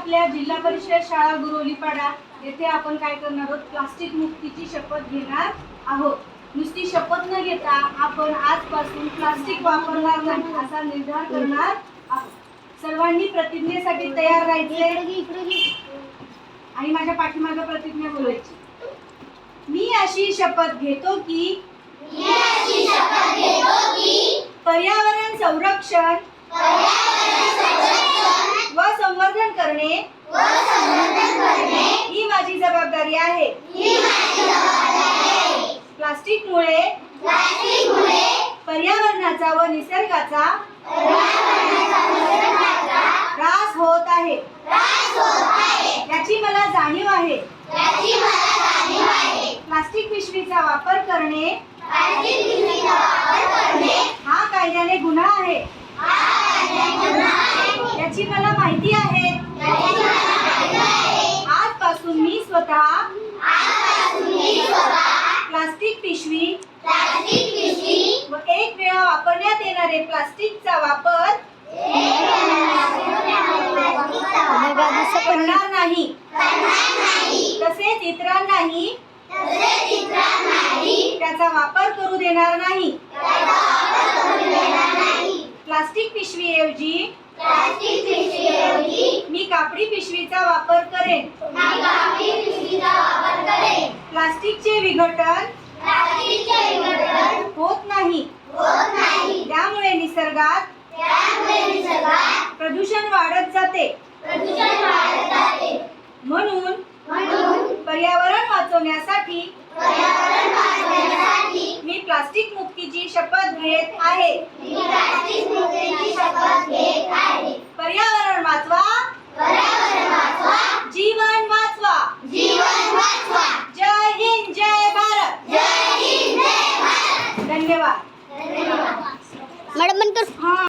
आपल्या जिल्हा परिषद शाळा गुरोलीपाडा येथे आपण काय करणार आहोत? प्लास्टिक मुक्तीची शपथ घेणार आहोत. नुसती शपथ न घेता आपण आजपासून प्लास्टिक वापरणार नाही असा निर्धार करणार आहोत. सर्वांनी प्रतिज्ञेसाठी तयार राहायचे आणि माझ्या पाठीमागे प्रतिज्ञा बोलायची. मी अशी शपथ घेतो की पर्यावरण संरक्षण व संवर्धन करणे ही माझी जबाबदारी आहे. प्लास्टिकमुळे पर्यावरणाचा व निसर्गाचा त्रास होत आहे. याची मला जाणीव आहे. प्लास्टिक पिशवीचा वापर करणे हा कायद्याने गुन्हा आहे याची मला माहिती आहे आजपासून मी स्वतः प्लास्टिक पिशवी व एक वेळा वापरण्यात येणारे प्लास्टिकचा वापर करणार नाही. तसेच इतरांनाही त्याचा वापर करू देणार नाही. प्लास्टिक पिशवीऐवजी मी कापडी पिशवीचा वापर करेन. प्लास्टिकचे विघटन होत नाही. निसर्गात? प्रदूषण वाढत जाते. म्हणून पर्यावरण वाचवण्यासाठी मी प्लास्टिक मुक्तीची शपथ घेत आहे. पर्यावरण वाचवा. जीवन वाचवा. जय हिंद जय भारत. धन्यवाद. मॅडम पण कर